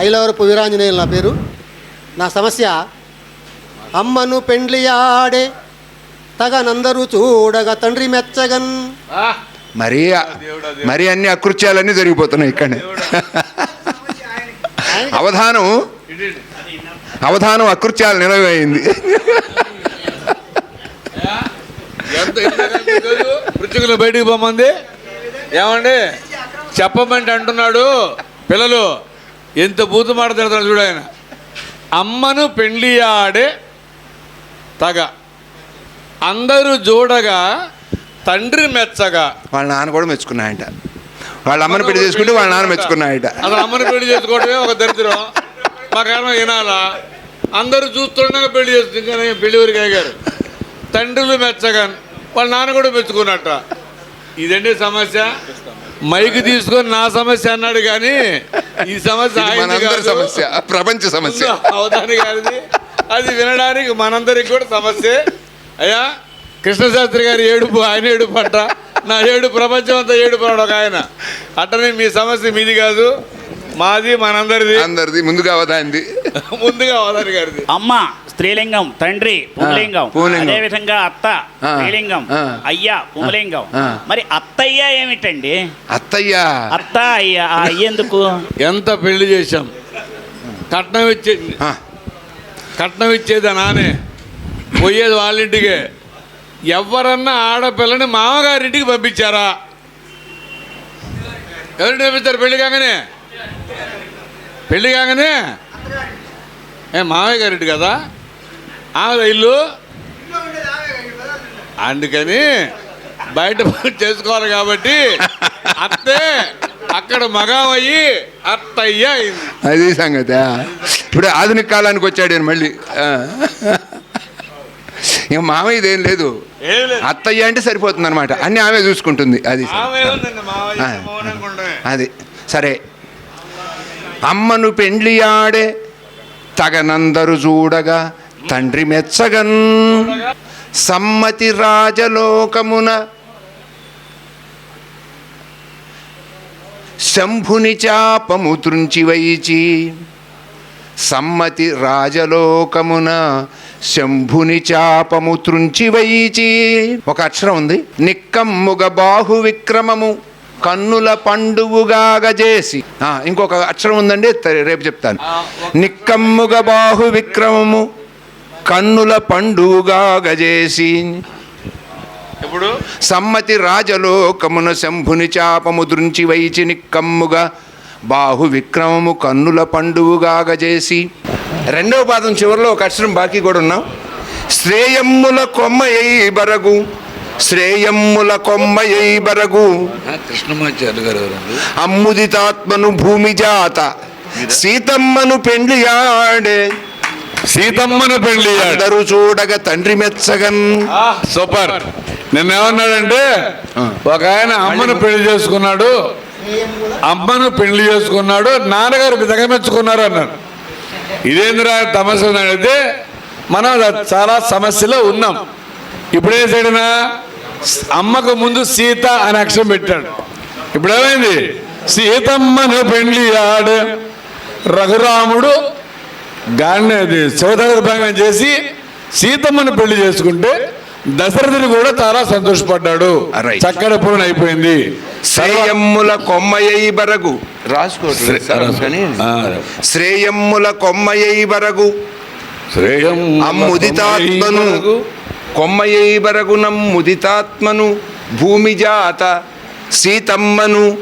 ఐలవరపు వీరాంజనేయులు నా పేరు. నా సమస్య అమ్మను పెండ్లియాడే తగనందరూ చూడగా తండ్రి మెచ్చగన్. మరీ మరీ అన్ని అకృత్యాలన్నీ జరిగిపోతున్నాయి ఇక్కడనే. అవధానం అవధానం అకృత్యాలు నిలవైంది పృచ్చుకులు బయటికి పోమంది? ఏమండి? చెప్పమంటే అంటున్నాడు పిల్లలు. ఎంత బూతు మాట తిడతాడు చూడు ఆయన. అమ్మను పెండ్లి ఆడే తగ. అందరూ చూడగా తండ్రి మెచ్చగా. వాళ్ళ నాన్న కూడా మెచ్చుకున్నాయంట. వాళ్ళ అమ్మని పెళ్ళి చేసుకుంటే వాళ్ళ నాన్న మెచ్చుకున్నాయట. అసలు అమ్మని పెళ్ళి చేసుకోవడమే ఒక దరిద్రం. మాకేమో వినాలా? అందరూ చూస్తుండగా పెళ్ళి చేస్తుంది. పెళ్ళి ఊరికి అయ్యారు తండ్రులు మెచ్చగా. వాళ్ళ నాన్న కూడా మెచ్చుకున్నట్ట. ఇదండి సమస్య. మైక్ తీసుకొని నా సమస్య అన్నాడు కానీ ఈ సమస్య మనందరి. సమస్య ప్రపంచ సమస్య. అవదాని గారిది. అది వినడానికి మనందరికి కూడా సమస్య. అయ్యా కృష్ణశాస్త్రి గారి ఏడుపు ఆయన ఏడుపు అంట. నా ఏడు ప్రపంచం అంతా ఏడుపు అన్నాడు ఒక ఆయన. అట్టనే మీ సమస్య మీది కాదు మాది మనందరిది. అందరిది ముందుగా అవదాంది ముందుగా అవదాని గారిది. అమ్మ స్త్రీలింగం తండ్రి పుంలింగం. అదే విధంగా అత్త స్త్రీలింగం. అయ్య పుంలింగం. మరి అత్తయ్య ఏమిటండి? అత్తయ్య. అత్త అయ్య ఆ అయ్య ఎందుకు? ఎంత పెళ్ళి చేశాం? కట్నం ఇచ్చే కట్నం ఇచ్చేది నానే. పోయేది వాళ్ళ ఇంటికే. ఎవరన్నా ఆడపిల్లని మామగారింటికి పంపించారా? ఎవరింటి పంపిస్తారు? పెళ్ళి కాగానే? పెళ్ళి కాగానే? ఏ మామయ్య గారింటి కదా? ఆమె ఇల్లు. అందుకని బయట చేసుకోవాలి కాబట్టి అత్తే అక్కడ మగామయ్యి అత్తయ్య అది సంగతి. ఇప్పుడు ఆధునిక కాలానికి వచ్చాడు ఈయన మళ్ళీ. ఇక మామయ్యది ఏం లేదు. అత్తయ్య అంటే సరిపోతుంది అనమాట అన్ని ఆమె చూసుకుంటుంది. అది అది. సరే. అమ్మను పెండ్లియాడే తగనందరు చూడగా తండ్రి మెచ్చగన్. సమ్మతి రాజలోకమున శంభుని చాపము వైచి సమ్మతి రాజలోకమున శంభుని చాపము వైచి. ఒక అక్షరం ఉంది. నిక్కమ్ముగ బాహు విక్రమము కన్నుల పండువుగాగజేసి ఆ, ఇంకొక అక్షరం ఉందండి రేపు చెప్తాను. నిక్కమ్ముగ బాహు విక్రమము కన్నుల పండువుగాగజేసి ఇప్పుడు సమ్మతి రాజలోకమున శంభుని చాపము దృంచి వైచి నిక్కమ్ముగా. బాహు విక్రమము కన్నుల పండువుగాగజేసి రెండవ పాదం చివరిలో ఒక అక్షరం బాకీ కూడా ఉన్నాం. శ్రేయమ్ముల కొమ్మయై బరగు. శ్రేయమ్ముల కొమ్మయై బరగు. కృష్ణమాచార్య గారు అమ్ముదితాత్మను భూమి జాత. సీతమ్మను పెండ్లియాడే సీతమ్మను పెళ్ళి అందరూ చూడగా తండ్రి మెచ్చగన్ సూపర్. నిన్న ఏమన్నాడంటే ఒక ఆయన అమ్మను పెళ్ళి చేసుకున్నాడు. అమ్మను పెళ్ళి చేసుకున్నాడు. నాన్నగారు తెగమెచ్చుకున్నారు అన్నాడు. ఇదేంద్రా సమస్య అయితే మనం చాలా సమస్యలో ఉన్నాం. ఇప్పుడు చేయడనా అమ్మకు ముందు సీత అని అక్షరం పెట్టాడు. ఇప్పుడు ఏమైంది? సీతమ్మను పెళ్ళి ఆడు రఘురాముడు గాన్ని అది శివధర్భంగం చేసి సీతమ్మను పెళ్ళి చేసుకుంటే దశరథుడు కూడా చాలా సంతోషపడ్డాడు. చక్కటి పూర్ణ అయిపోయింది. శ్రేయమ్ముల కొమ్మయై బరగు. రాసుకోవట్లేదు ఆ, శ్రేయమ్ముల కొమ్మయై బరగు. శ్రేయం అమ్ముదితాత్మను కొమ్మయై బరగు నమ్ముదితాత్మను. భూమి జాత సీతమ్మను.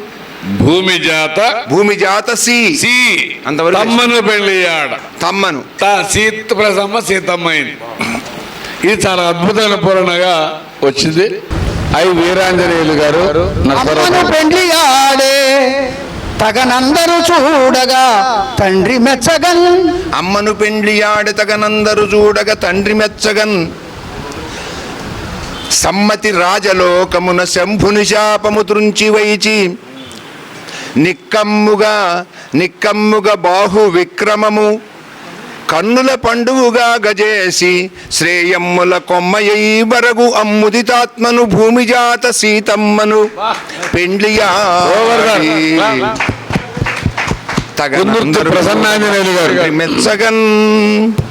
భూమి జాత భూమి జాత సీ. సీ. అంతవరకు తమ్మను పెళ్ళి ఆడ. తమ్మను. తా సీత ప్రసమ్మ సీతమ్మ అయింది. ఇది చాలా అద్భుతమైన పూరణగా వచ్చింది. ఐ వీరాంజనేయులు గారు ఆడే తగనందరూ చూడగా తండ్రి మెచ్చగన్. అమ్మను పెండ్లి ఆడతగనందరు చూడగ తండ్రి మెచ్చగన్. సమ్మతి రాజలోకమున శంభుని శాపము త్రుంచి వైచి నిక్కమ్ముగా నిక్కమ్ముగా బాహు విక్రమము. కన్నుల పండువుగా గజేసి శ్రేయమ్ముల కొమ్మయై బరగు అమ్ముదితాత్మను భూమి జాత సీతమ్మను పెండ్లియా. ప్రసన్నాంజనేయులు గారు. మెచ్చగన్.